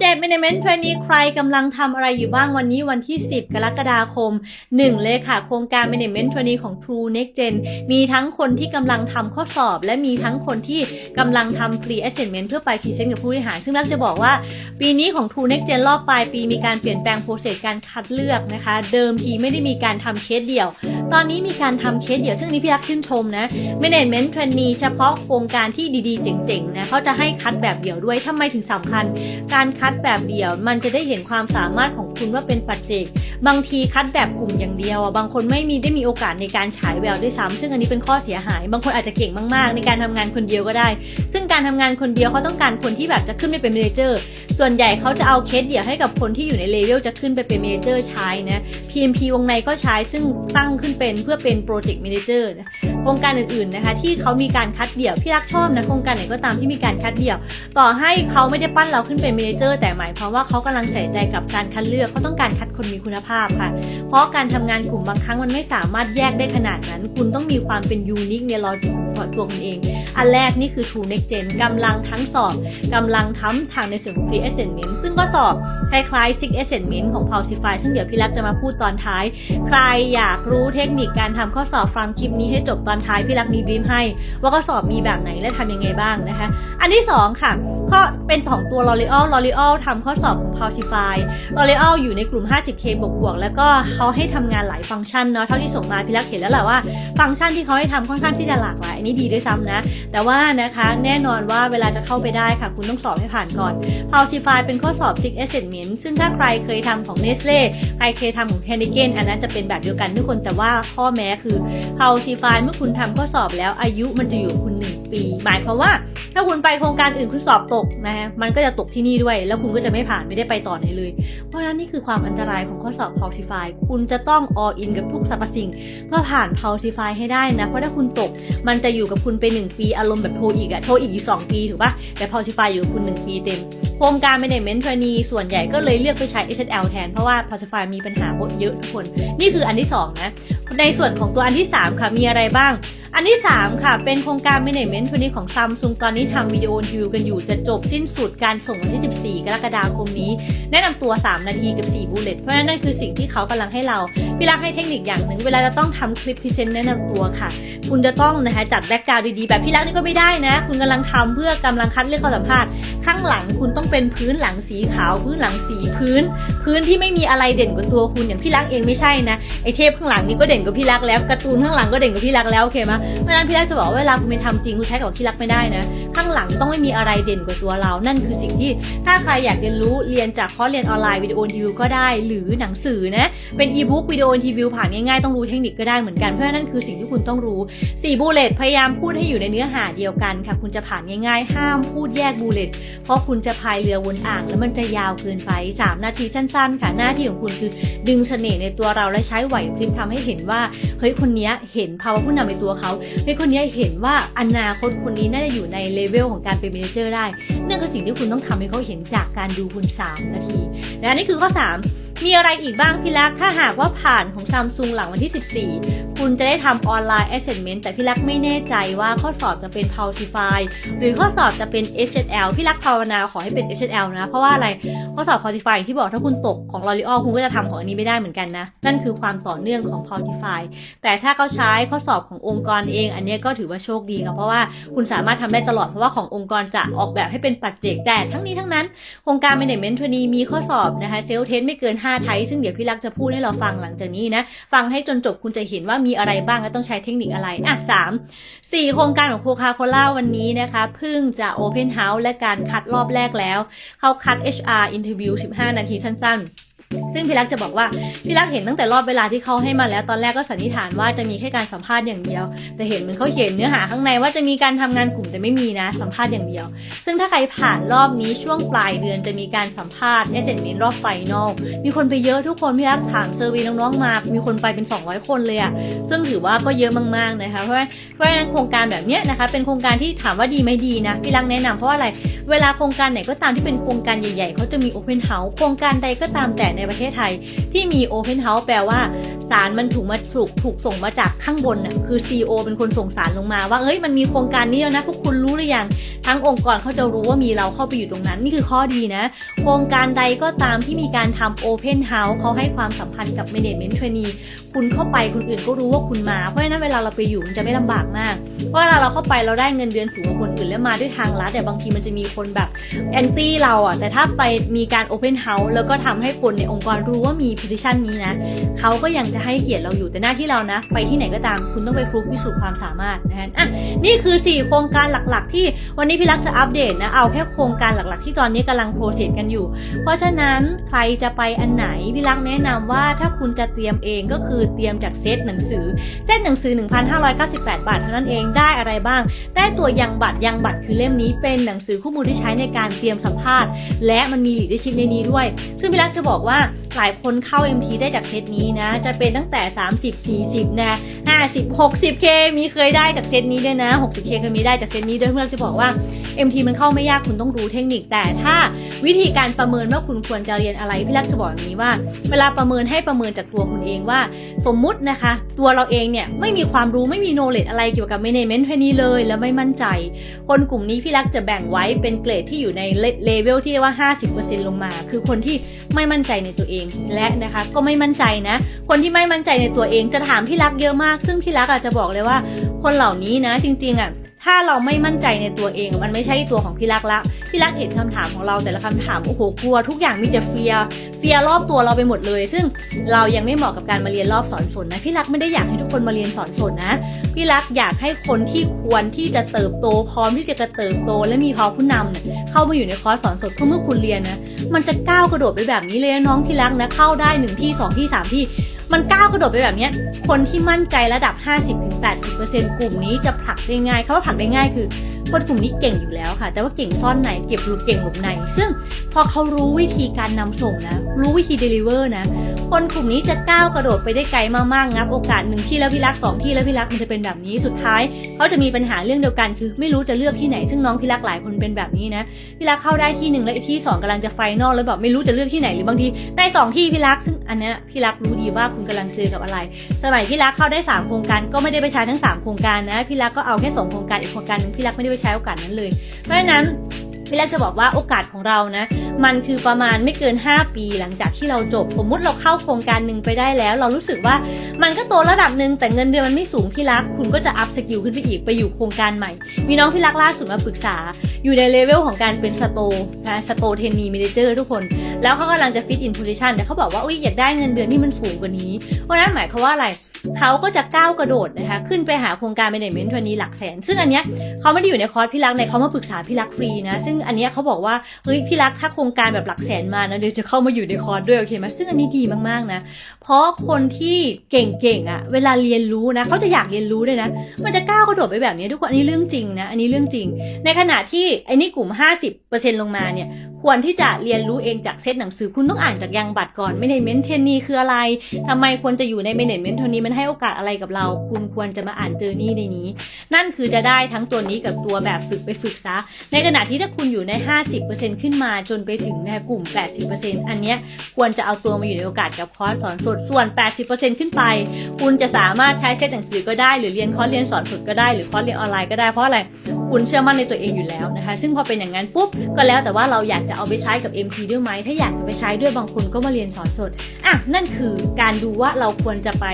เดต Management เทรนนี้ใครกำลังทำอะไรอยู่บ้างวันนี้วันที่ 10 กรกฎาคม 1 เลยค่ะ โครงการ Management เทรนนี้ของ True Next Gen มีทั้งคนที่กำลังทำข้อสอบ และมีทั้งคนที่กำลังทำ Pre Assessment เพื่อไปพรีเซนต์กับผู้บริหาร ซึ่งนักจะบอกว่า ปีนี้ของ True Next Gen รอบปลายปีมีการเปลี่ยนแปลงโปรเซสการคัดเลือกนะคะ เดิมทีไม่ได้มีการทำเคสเดี่ยว ตอนนี้มีการทำเคสเดี่ยวซึ่งนนี้พี่รักชื่นชมนะ Management Trainee เฉพาะโครงการที่ดีๆ เจ๋งๆนะเขาจะให้คัดแบบเดี่ยวด้วยทำไมถึงสำคัญ การคัดแบบเดี่ยว มันจะได้เห็นความสามารถของคุณว่าเป็นปัจเจก บางทีคัดแบบกลุ่มอย่างเดียวอะบางคนไม่มีได้มีโอกาสในการฉายแววด้วยซ้ำซึ่งอันนี้เป็นข้อเสียหาย บางคนอาจจะเก่งมากๆ ในการทำงานคนเดียวก็ได้ ซึ่งการทำงานคนเดียวเขาต้องการคนที่แบบจะขึ้นไปเป็นเมเนเจอร์ส่วนใหญ่เขาจะเอาเคสเดี่ยวให้กับคนที่อยู่ในเลเวลจะขึ้นไปเป็นเมเนเจอร์ใช้นะ PMP วงในก็ใช้ซึ่งตั้งขึ้นเป็นเพื่อเป็นโปรเจกต์ a ม a นเจอร์โครงการอื่นๆนะคะที่เขามีการคัดเดี่ยวพี่รักชอบนะโครงการไหนก็ตามที่มีการคัดเดี่ยว ต่อให้เขาไม่ได้ปั้นเราขึ้นเป็นเมเนเจอร์แต่หมายความว่าเขากำลังใส่ใจกับการคัดเลือกเขาต้องการคัดคนมีคุณภาพค่ะ เพราะการทำงานกลุ่มบางครั้งมันไม่สามารถแยกได้ขนาดนั้น คุณต้องมีความเป็นยูนิคในลอจิกของตัวคุณเอง อันแรกนี่คือ True Next Gen กำลังทั้งสอบกำลังทั้งทางในส่วนของ Pre Assessment ซึ่งก็สอบ คล้ายๆ Six Assessment ของ Pulsify ซึ่งเดี๋ยวพี่รักจะมาพูดตอนท้าย ใครอยากรู้เทคนิคการทำข้อสอบฟังคลิปนี้ให้จบตอนท้ายพี่รักมีบีมให้ ว่าข้อสอบมีแบบไหนและทำยังไงบ้างนะคะ อันที่สองค่ะ ก็เป็นของตัว L'Oreal L'Oreal ทำข้อสอบของ Pulsify L'Oreal อยู่ในกลุ่ม 50k บวกบวกๆแล้วก็เขาให้ทำงานหลายฟังก์ชันเนาะเท่าที่ส่งมาพี่รักเห็นแล้วแหละว่า ฟังก์ชันที่เขาให้ทำค่อนข้างที่จะหลากหลายอันนี้ดีด้วยซ้ำนะ แต่ว่านะคะแน่นอนว่าเวลาจะเข้าไปได้ค่ะ คุณต้องสอบให้ผ่านก่อน Pulsify เป็นข้อสอบ Six Assessment ซึ่งถ้าใครเคยทำของ Nestle ใครเคยทำของ h e n n i k e n อันนั้นจะเป็นแบบเดียวกันทุกคนแต่ว่าข้อแม้คือ Pulsify เมื่อคุณทำข้อสอบแล้วอายุมันจะอยู่คุณ 1 ปี หมายความว่า ถ้าคุณไปโครงการอื่นคุณสอบตกนะฮะมันก็จะตกที่นี่ด้วย แล้วคุณก็จะไม่ผ่านไม่ได้ไปต่อไหนเลย เพราะฉะนั้นนี่คือความอันตรายของข้อสอบ Pulsify คุณจะต้อง all in กับทุกสรรพสิ่งเพื่อผ่าน Pulsify ให้ได้นะ เพราะถ้าคุณตก มันจะอยู่กับคุณไป 1 ปีอารมณ์แบบโทอีกอะโทอีกอยู่ 2 ปีถูกปะแต่ Pulsify อยู่กับคุณ 1 ปีเต็มโครงการ Management Trainee ส่วนใหญ่ก็เลยเลือกไปใช้ SSL แทน เพราะว่า Pulsify มีปัญหาเยอะทุกคน นี่คืออันที่2นะในส่วนของตัวอันที่ 3 ค่ะมีอะไรบ้าง อันที่ 3 ค่ะ เป็นโครงการ Management Trainee ของ Samsung ตอนนี้ทำวิดีโอรีวิวกันอยู่จะจจบสิ้นสุดการส่งวันที่ 14 กรกฎาคมนี้ แนะนำตัว 3 นาทีกับ 4 บูเลตเพราะฉะนั้นนั่นคือสิ่งที่เขากำลังให้เราพี่รักให้เทคนิคอย่างหนึ่ง เวลาจะต้องทำคลิปพรีเซนต์แนะนำตัวค่ะ คุณจะต้องนะคะจัดแบ็กกราวด์ดีๆ แบบพี่รักนี่ก็ไม่ได้นะ คุณกำลังทำเพื่อกำลังคัดเลือกข้าสัมภาษณ์ข้างหลังคุณต้องเป็นพื้นหลังสีขาว พื้นหลังสีพื้น พื้นที่ไม่มีอะไรเด่นกว่าตัวคุณอย่างพี่รักเองไม่ใช่นะไอเทพข้างหลังนี่ก็เด่นกว่าพี่รักแล้วการ์ตูนข้างหลังก็เด่นกว่าพี่รักแล้วโอเคไหมเพราะฉะนั้นพี่รักจะบอกว่าเวลาคุณไปทำจริงคุณใช้กับพี่รักไม่ได้นะ ข้างหลังต้องไม่มีอะไรเด่นกว่าตัวเรา นั่นคือสิ่งที่ถ้าใครอยากเรียนรู้เรียนจากคอร์สเรียนออนไลน์วิดีโอรีวิวก็ได้ หรือหนังสือนะ เป็นอีบุ๊กวิดีโอรีวิวผ่านง่ายๆต้องรู้เทคนิคก็ได้เหมือนกัน เพราะนั่นคือสิ่งที่คุณต้องรู้4บูเลตพยายามพูดให้อยู่ในเนื้อหาเดียวกันค่ะ คุณจะผ่านง่ายๆ ห้ามพูดแยกบูเลตเพราะคุณจะพายเรือวนอ่าง แล้วมันจะยาวเกินไป 3 นาทีสั้นๆ ค่ะหน้าที่ของคุณคือดึงเสน่ห์ในตัวเราและใช้ไหวพริบทำให้เห็นว่าเฮ้ยคนนี้เห็นภาวะผู้นำในตัวเขาเฮ้ยคนนี้เห็นว่าอนาคตคนนี้น่าจะอยู่ในเลเวลของการเป็นเมเนเจอร์ได้นั่นคือสิ่งที่คุณต้องทำให้เขาเห็นจากการดูคุณ 3 นาที และนี่คือข้อ 3 มีอะไรอีกบ้างพี่รัก ถ้าหากว่าผ่านของซัมซุงหลังวันที่ 14 คุณจะได้ทำออนไลน์ assessment แต่พี่รักไม่แน่ใจว่าข้อสอบจะเป็น Pulsify หรือข้อสอบจะเป็น HSL พี่รักภาวนาขอให้เป็น HL นะ เพราะว่าอะไร ข้อสอบ Pulsify อย่างที่บอกถ้าคุณตกของ L'Oreal คุณก็จะทำของอันนี้ไม่ได้เหมือนกันนะ นั่นคือความต่อเนื่องของ Pulsify แต่ถ้าเขาใช้ข้อสอบขององค์กรเอง อันนี้ก็ถือว่าโชคดีค่ะเพราะว่าคุณสามารถทำได้ตลอดเพราะว่าขององค์กรจะออกแบบให้เป็นปัจเจกแต่ทั้งนี้ทั้งนั้นโครงการ Management Trainee มีข้อสอบนะคะเซลเทสไม่เกิน5ไทย ซึ่งเดี๋ยวพี่รักจะพูดให้เราฟังหลังจากนี้นะ ฟังให้จนจบคุณจะเห็นว่ามีอะไรบ้างและต้องใช้เทคนิคอะไรอะสามสี่โครงการของโคคาโคล่าวันนี้นะคะเพิ่งจะ Open House และการคัดรอบแรกแล้ว เขาคัด HR Interview 15 นาทีสั้น ๆซึ่งพี่รักจะบอกว่าพี่รักเห็นตั้งแต่รอบเวลาที่เขาให้มาแล้วตอนแรกก็สันนิษฐานว่าจะมีแค่การสัมภาษณ์อย่างเดียว แต่เห็นเหมือนเขาเขียนเนื้อหาข้างในว่าจะมีการทำงานกลุ่มแต่ไม่มีนะ สัมภาษณ์อย่างเดียว ซึ่งถ้าใครผ่านรอบนี้ช่วงปลายเดือนจะมีการสัมภาษณ์ s อ m รอบไฟนอลมีคนไปเยอะทุกคนพี่รักถามเซอร์วีน้องๆมา มีคนไปเป็น 200 คนเลยอะซึ่งถือว่าก็เยอะมากๆนะคะเพราะว่าเพราะฉะนั้นโครงการแบบเนี้ยนะคะเป็นโครงการที่ถามว่าดีไหมดีนะพี่รักแนะนำเพราะว่าอะไรเวลาโครงการไหนก็ตามที่เป็นโครงการใหญ่ๆเขาจะมี Open House โครงการใดก็ตามแต่ในประเทศไทยที่มี Open House แปลว่าสารมันถูกมาถูกถูกส่งมาจากข้างบนน่ะคือ CEO เป็นคนส่งสารลงมาว่าเอ้ยมันมีโครงการนี้แล้วนะพวกคุณรู้หรือยังทั้งองค์กรเขาจะรู้ว่ามีเราเข้าไปอยู่ตรงนั้น นี่คือข้อดีนะโครงการใดก็ตามที่มีการทำ Open House เขาให้ความสัมพันธ์กับ Management Trainee คุณเข้าไปคนอื่นก็รู้ว่าคุณมา เพราะฉะนั้นเวลาเราไปอยู่มันจะไม่ลำบากมาก เพราะเวลาเราเข้าไปเราได้เงินเดือนสูงกว่าคนอื่นแล้วมาด้วยทางลัดแต่บางทีมันจะมีคนแบบแอนตี้เราอะแต่ถ้าไปมีการ Open House แล้วก็ทำให้คนในองค์กรรู้ว่ามี position นี้นะเขาก็ยังจะให้เกียรติเราอยู่แต่หน้าที่เรานะ ไปที่ไหนก็ตามคุณต้องไปพรูฟพิสูจน์ความสามารถนะฮะอะนี่คือ 4 โครงการหลักๆ ที่วันนี้พี่รักจะอัปเดตนะเอาแค่โครงการหลักๆ ที่ตอนนี้กำลังโปรเซสกันอยู่ เพราะฉะนั้นใครจะไปอันไหนพี่รักแนะนำว่าถ้าคุณจะเตรียมเองก็คือเตรียมจากเซตหนังสือเซตหนังสือ 1,598 บาทเท่านั้นเองได้อะไรบ้าง ได้ตัวยังบัตรยังบัตรคือเล่มนี้เป็นหนังสือคู่มือที่ใช้ในการเตรียมสัมภาษณ์ และมันมีหลีดชิพในนี้ด้วย ซึ่งพี่รักจะบอกว่า หลายคนเข้า MT ได้จากเซตนี้นะ จะเป็นตั้งแต่ 30 40 นะ 50 60K มีเคยได้จากเซตนี้ด้วยนะ 60K เคยมีได้จากเซตนี้ด้วยพี่รักจะบอกว่า MT มันเข้าไม่ยากคุณต้องรู้เทคนิค แต่ถ้าวิธีการประเมินว่าคุณควรจะเรียนอะไร พี่รักจะบอกอย่างนี้ว่า เวลาประเมินให้ประเมินจากตัวคุณเองว่า สมมุตินะคะ ตัวเราเองเนี่ยไม่มีความรู้ไม่มีโนเล e อะไรเกี่ยวกับ management แค่นี้เลย แล้วไม่มั่นใจ คนกลุ่มนี้พี่รักจะแบ่งไว้เป็นเกรดที่อยู่ในเลเวลที่เรียกว่า 50%ลงมา คือคนที่ไม่มั่นใจในตัวเองและนะคะก็ไม่มั่นใจนะ คนที่ไม่มั่นใจในตัวเองจะถามพี่รักเยอะมาก ซึ่งพี่รักอาจจะบอกเลยว่า คนเหล่านี้นะ จริงๆอะ ถ้าเราไม่มั่นใจในตัวเอง มันไม่ใช่ตัวของพี่รักละพี่รักเห็นคำถามของเราแต่ละคำถามโอ้โหกลัวทุกอย่างมีแต่เฟียเฟียรอบตัวเราไปหมดเลย ซึ่งเรายังไม่เหมาะกับการมาเรียนรอบสอนสนนะพี่รักไม่ได้อยากให้ทุกคนมาเรียนสอนสนนะพี่รักอยากให้คนที่ควรที่จะเติบโต พร้อมที่จะกระเติบโต และมีพอผู้นำเนี่ยเข้ามาอยู่ในคอร์สสอนสดเพราะเมื่อคุณเรียนนะมันจะก้าวกระโดดไปแบบนี้เลยนะน้องพี่รักนะเข้าได้หนึ่งที่สองที่สามที่ มันก้าวกระโดดไปแบบนี้คนที่มั่นใจระดับ 50-80%กลุ่มนี้จะผลักได้ง่ายคำว่าผลักได้ง่ายคือ คนกลุ่มนี้เก่งอยู่แล้วค่ะ แต่ว่าเก่งซ่อนในเก็บหลุดเก่งหลบในซึ่งพอเขารู้วิธีการนำส่งนะ รู้วิธีเดลิเวอร์นะ คนกลุ่มนี้จะก้าวกระโดดไปได้ไกลมากๆงับโอกาสหนึ่งที่แล้วพี่รักสองที่แล้วพี่รักมันจะเป็นแบบนี้สุดท้ายเขาจะมีปัญหาเรื่องเดียวกันคือไม่รู้จะเลือกที่ไหน ซึ่งน้องพี่รักหลายคนเป็นแบบนี้นะพี่รักเข้าได้ที่หนึ่งแล้วที่สองกำลังจะไฟนอลแล้วแบบไม่รู้จะเลือกที่ไหนหรือบางทีได้สองที่พี่รักซึ่งอันนี้พี่รักรู้ดีว่าคุณกำลังเจอกับอะไร สมัยพี่รักเข้าได้สามโครงการก็ไม่ได้ไปใช้ทั้งสามโครงการนะพี่รักก็เอาแค่สองโครงการอีกโครงการหนึงพี่รักไม่ได้ไปใช้โอกาสนั้นเลย เพราะฉะนั้น พี่แรกจะบอกว่าโอกาสของเรานะ มันคือประมาณไม่เกิน 5 ปีหลังจากที่เราจบ สมมุติเราเข้าโครงการหนึ่งไปได้แล้ว เรารู้สึกว่ามันก็โตระดับหนึ่งแต่เงินเดือนมันไม่สูงพี่รัก คุณก็จะอัพสกิลขึ้นไปอีกไปอยู่โครงการใหม่ มีน้องพี่รักล่าสุดมาปรึกษา อยู่ในเลเวลของการเป็นสโตนะสโตเทนนีมิเนเจอร์ทุกคน แล้วเขากำลังจะฟิตอินโพซิชันแต่เขาบอกว่าอุ้ยอยากได้เงินเดือนที่มันสูงกว่านี้ เพราะนั้นหมายความว่าอะไรเขาก็จะก้าวกระโดดนะคะขึ้นไปหาโครงการ management ทัวนี้หลักแสน ซึ่งอันเนี้ยเขาไม่ได้อยู่ในคอร์สพี่รักในเขามาปรึกษาพี่รักฟรีนะซึ่งอันนี้เขาบอกว่าเฮ้ยพี่รักถ้าโครงการแบบหลักแสนมานะเดี๋ยวจะเข้ามาอยู่ในคอร์สด้วยโอเคไหมซึ่งอันนี้ดีมากๆนะ เพราะคนที่เก่งๆอะ เวลาเรียนรู้นะเขาจะอยากเรียนรู้ด้วยนะ มันจะก้าวกระโดดไปแบบนี้ทุกคนอันนี้เรื่องจริงนะอันนี้เรื่องจริง ในขณะที่ไอ้นี่กลุ่ม 50%ลงมาเนี่ยควรที่จะเรียนรู้เองจากเซตหนังสือคุณต้องอ่านจากยังบัตรก่อน management t r a i n e e คืออะไรทำไมควรจะอยู่ใน management t r a i n e e มันให้โอกาสอะไรกับเรา คุณควรจะมาอ่านเจอนี่ในนี้ นั่นคือจะได้ทั้งตัวนี้กับตัวแบบฝึกไปฝึกซะ ในขณะที่ถ้าคุณอยู่ใน 50%ขึ้นมาจนไปถึงในกลุ่ม 80%อันเนี้ยควรจะเอาตัวมาอยู่ในโอกาสกับคอร์สสอนสดส่วน 80%ขึ้นไป คุณจะสามารถใช้เซตหนังสือก็ได้หรือเรียนคอร์สเรียนสอนสดก็ได้หรือคอร์สเรียนออนไลน์ก็ได้เพราะอะไรคุณเชื่อมั่นในตัวเองอยู่แล้วนะคะ ซึ่งพอเป็นอย่างนั้นปุ๊บก็แล้วแต่ว่าเราอยากจะเอาไปใช้กับ MT ด้วยไหมถ้าอยากจะไปใช้ด้วยบางคนก็มาเรียนสอนสดอะนั่นคือการดูว่าเราควรจะไป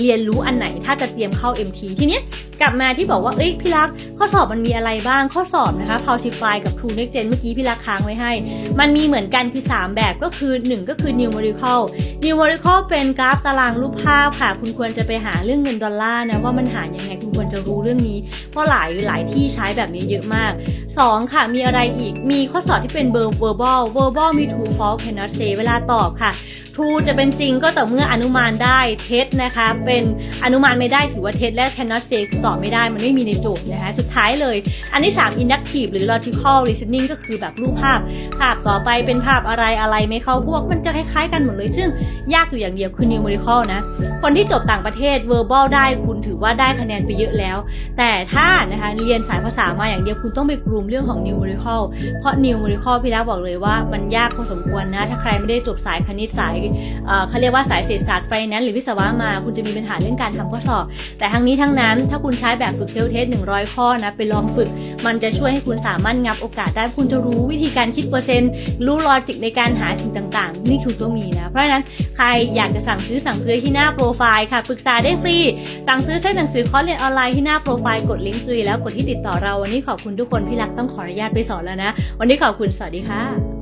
เรียนรู้อันไหน ถ้าจะเตรียมเข้า MT ทีเนี้ยกลับมาที่บอกว่าเอ้ยพี่รักข้อสอบมันมีอะไรบ้างข้อสอบนะคะ Falsify กับ True Next Gen เมื่อกี้พี่รักค้างไว้ให้ มันมีเหมือนกันคือ 3 แบบก็คือ 1 ก็คือ numerical numerical เป็นกราฟตารางรูปภาพค่ะ คุณควรจะไปหาเรื่องเงินดอลลาร์นะว่ามันหายังไงคุณควรจะรู้เรื่องนี้เพราะหลายหลายที่ใช้แบบนี้เยอะมาก 2 ค่ะ มีอะไรอีก มีข้อสอบที่เป็น verbal verbal มี true false cannot say เวลาตอบค่ะ true จะเป็นจริงก็ต่อเมื่ออนุมานได้ เท็จนะคะ เป็นอนุมานไม่ได้ถือว่าเท็จและ cannot say คือตอบตอบไม่ได้ มันไม่มีในโจทย์นะคะ สุดท้ายเลย อันที่ 3 inductive หรือ logical reasoning ก็คือแบบรูปภาพ ภาพต่อไปเป็นภาพอะไรอะไรไม่เข้าพวก มันจะคล้ายๆกันหมดเลย ซึ่งยากอยู่อย่างเดียวคือ numerical นะ คนที่จบต่างประเทศ verbal ได้คุณถือว่าได้คะแนนไปเยอะแล้ว แต่ถ้านะคะเรียนสายภาษามาอย่างเดียวคุณต้องไปกลุ่มเรื่องของ numerical เพราะ numerical พี่รักบอกเลยว่ามันยากพอสมควรนะ ถ้าใครไม่ได้จบสายคณิตสายเขาเรียกว่าสายเศรษฐศาสตร์ไฟแนนซ์หรือวิศวะมาคุณจะมีปัญหาเรื่องการทำข้อสอบ แต่ทั้งนี้ทั้งนั้นถ้าคุณใช้แบบฝึกเซลเทส100ข้อนะไปลองฝึก มันจะช่วยให้คุณสามารถงับโอกาสได้คุณจะรู้วิธีการคิดเปอร์เซ็นต์รู้ลอจิกในการหาสิ่งต่างๆ นี่คือตัวมีนะเพราะฉะนั้นใครอยากจะสั่งซื้อสั่งซื้อที่หน้าโปรไฟล์ค่ะปรึกษาได้ฟรีสั่งซื้อเส้นหนังสือคอร์สเรียนออนไลน์ที่หน้าโปรไฟล์กดลิงก์ฟรีแล้วกดที่ติดต่อเราวันนี้ขอบคุณทุกคนพี่รักต้องขออนุญาตไปสอนแล้วนะ วันนี้ขอบคุณสวัสดีค่ะ